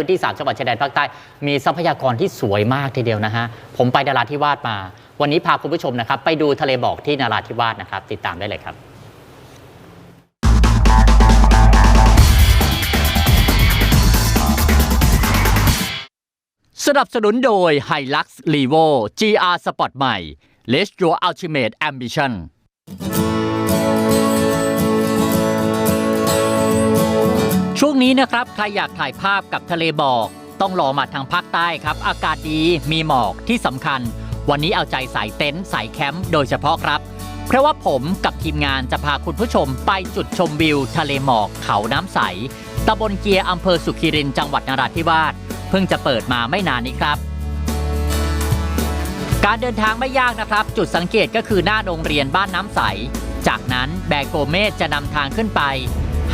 พื้นที่ 3 จังหวัดชายแดนภาคใต้ มีทรัพยากรที่สวยมากทีเดียวนะฮะ ผมไปนราธิวาสมา วันนี้พาคุณผู้ชมนะครับ ไปดูทะเลหมอกที่นราธิวาสนะครับ ติดตามได้เลยครับสนับสนุนโดย Hilux Levo GR Sport ใหม่ Let Your Ultimate Ambition ช่วงนี้นะครับใครอยากถ่ายภาพกับทะเลหมอกต้องรอมาทางภาคใต้ครับ อากาศดีมีหมอกที่สำคัญ วันนี้เอาใจสายเต็นท์สายแคมป์โดยเฉพาะครับ เพราะว่าผมกับทีมงานจะพาคุณผู้ชมไปจุดชมวิว ทะเลหมอกเขาน้ำใสตำบลเกียร์อำเภอสุขิรินจังหวัดนราธิวาสเพิ่งจะเปิดมาไม่นานนี้ครับ การเดินทางไม่ยากนะครับ จุดสังเกตก็คือหน้าโรงเรียนบ้านน้ำใส จากนั้นแบกโกเมสจะนำทางขึ้นไป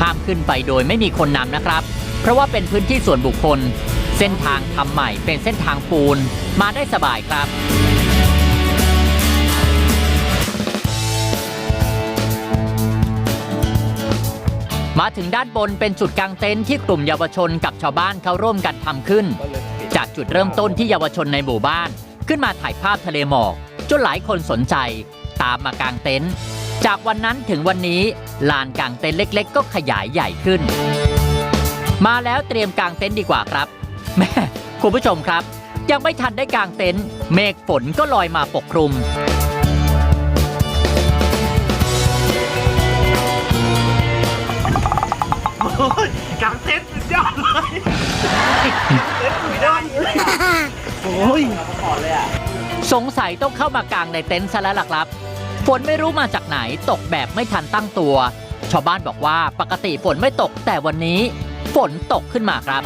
ห้ามขึ้นไปโดยไม่มีคนนำนะครับ เพราะว่าเป็นพื้นที่ส่วนบุคคล เส้นทางทำใหม่เป็นเส้นทางปูนมาได้สบายครับมาถึงด้านบนเป็นจุดกางเต็นท์ที่กลุ่มเยาวชนกับชาวบ้านเขาร่วมกันทำขึ้น จากจุดเริ่มต้นที่เยาวชนในหมู่บ้าน ขึ้นมาถ่ายภาพทะเลหมอกจนหลายคนสนใจ ตามมากางเต็นท์ จากวันนั้นถึงวันนี้ลานกางเต็นท์เล็ก ๆ ก็ขยายใหญ่ขึ้น มาแล้วเตรียมกางเต็นท์ดีกว่าครับแม่คุณผู้ชมครับ ยังไม่ทันได้กางเต็นท์เมฆฝนก็ลอยมาปกคลุม โอ้ยกางเต็นท์สุดยอดเลยเต็นท์สุดยอดเลยโอ้ยขอเลยอะสงสัยต้องเข้ามากางในเต็นท์ซะแล้วล่ะครับ ฝนไม่รู้มาจากไหนตกแบบไม่ทันตั้งตัว ชาวบ้านบอกว่าปกติฝนไม่ตกแต่วันนี้ ฝนตกขึ้นมาครับ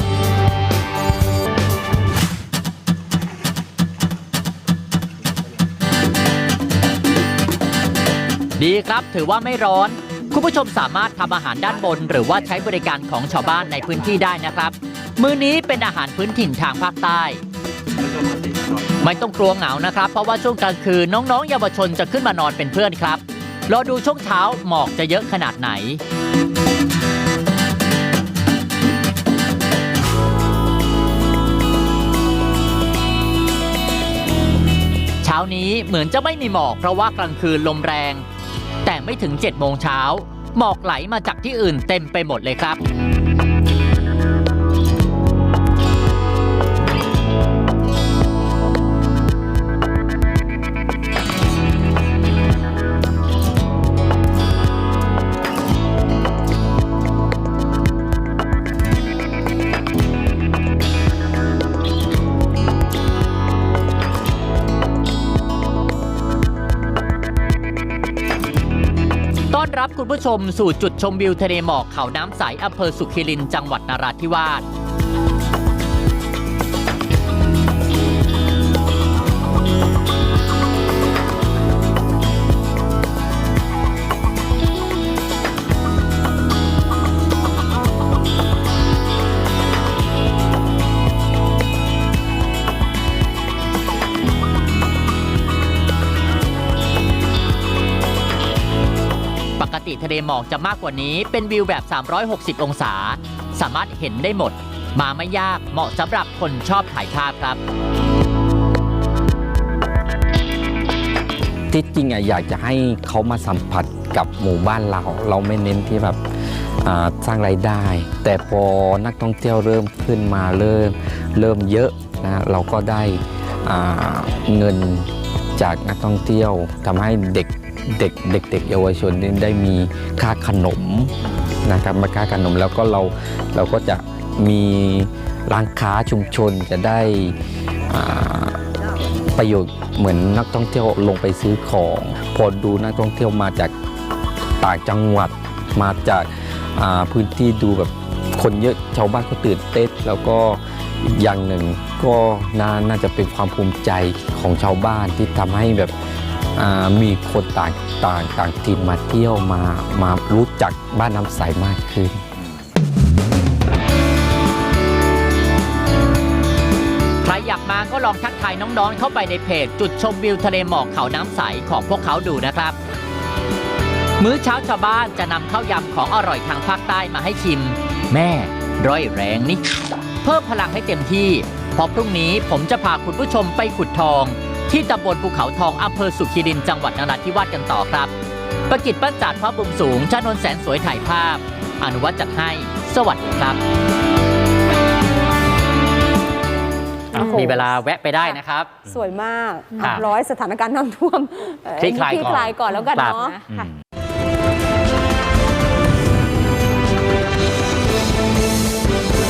ดีครับถือว่าไม่ร้อน คุณผู้ชมสามารถทำอาหารด้านบน หรือว่าใช้บริการของชาวบ้านในพื้นที่ได้นะครับ มื้อนี้เป็นอาหารพื้นถิ่นทางภาคใต้ ไม่ต้องกลัวเหงานะครับ เพราะว่าช่วงกลางคืนน้องๆ เยาวชนจะขึ้นมานอนเป็นเพื่อนครับรอดูช่วงเช้าหมอกจะเยอะขนาดไหน เช้านี้เหมือนจะไม่มีหมอกเพราะว่ากลางคืนลมแรง แต่ไม่ถึง7โมงเช้า หมอกไหลมาจากที่อื่นเต็มไปหมดเลยครับ อนรับคุณผู้ชมสู่จุดชมวิวทะเลหมอกเขาน้ำใสอำเภอสุขิรินจังหวัดนราธิวาส กติทะเลหมอกจะมากกว่านี้ เป็นวิวแบบ 360 องศา สามารถเห็นได้หมด มาไม่ยากเหมาะสำหรับคนชอบถ่ายภาพครับ ที่จริงอะอยากจะให้เขามาสัมผัสกับหมู่บ้านเรา เราไม่เน้นที่แบบอ่าสร้างรายได้ แต่พอนักท่องเที่ยวเริ่มขึ้นมาเริ่มเริ่มเยอะนะเราก็ได้อ่าเงิน จากนักท่องเที่ยวทำให้เด็กเด็กเด็กเด็กเยาวชนได้มีค่าขนมนะครับมาค่าขนมแล้วก็เราเราก็จะมีร้านค้าชุมชนจะได้ประโยชน์เหมือนนักท่องเที่ยวลงไปซื้อของ พอดูนักท่องเที่ยวมาจากต่างจังหวัดมาจากาพื้นที่ดูแบบคนเยอะชาวบ้านก็ตื่นเต้นแล้วก็อย่างหนึ่ง ก็น่าน่าจะเป็นความภูมิใจของชาวบ้านที่ทำให้แบบมีคนต่างต่างต่างถิ่นมาเที่ยวมามารู้จักบ้านน้ำใสมากขึ้น ใครอยากมาก็ลองทักทายน้องๆเข้าไปในเพจ จุดชมวิวทะเลหมอกเขาน้ำใสของพวกเขาดูนะครับ มื้อเช้าชาวบ้านจะนำข้าวยำของอร่อยทางภาคใต้มาให้ชิม แม่ ร้อยแรงนี่เพิ่มพลังให้เต็มที่ ราะพรุ่งนี้ผมจะพาคุณผู้ชมไปขุดทอง ที่ตำบลภูเขาทองอำเภอสุขีรินจังหวัดนราธิวาสกันต่อครับ ประกิจปั้นจัดพระบุมสูงชานนท์แสนสวยถ่ายภาพ อนุวัตจัดให้ สวัสดีครับ โอ้โห มีเวลาแวะไปได้นะครับ สวยมากครับ ร้อยสถานการณ์น้ำท่วมเอ่อคลี่คลายก่อน คลายก่อนแล้วกันครับเนาะ อืม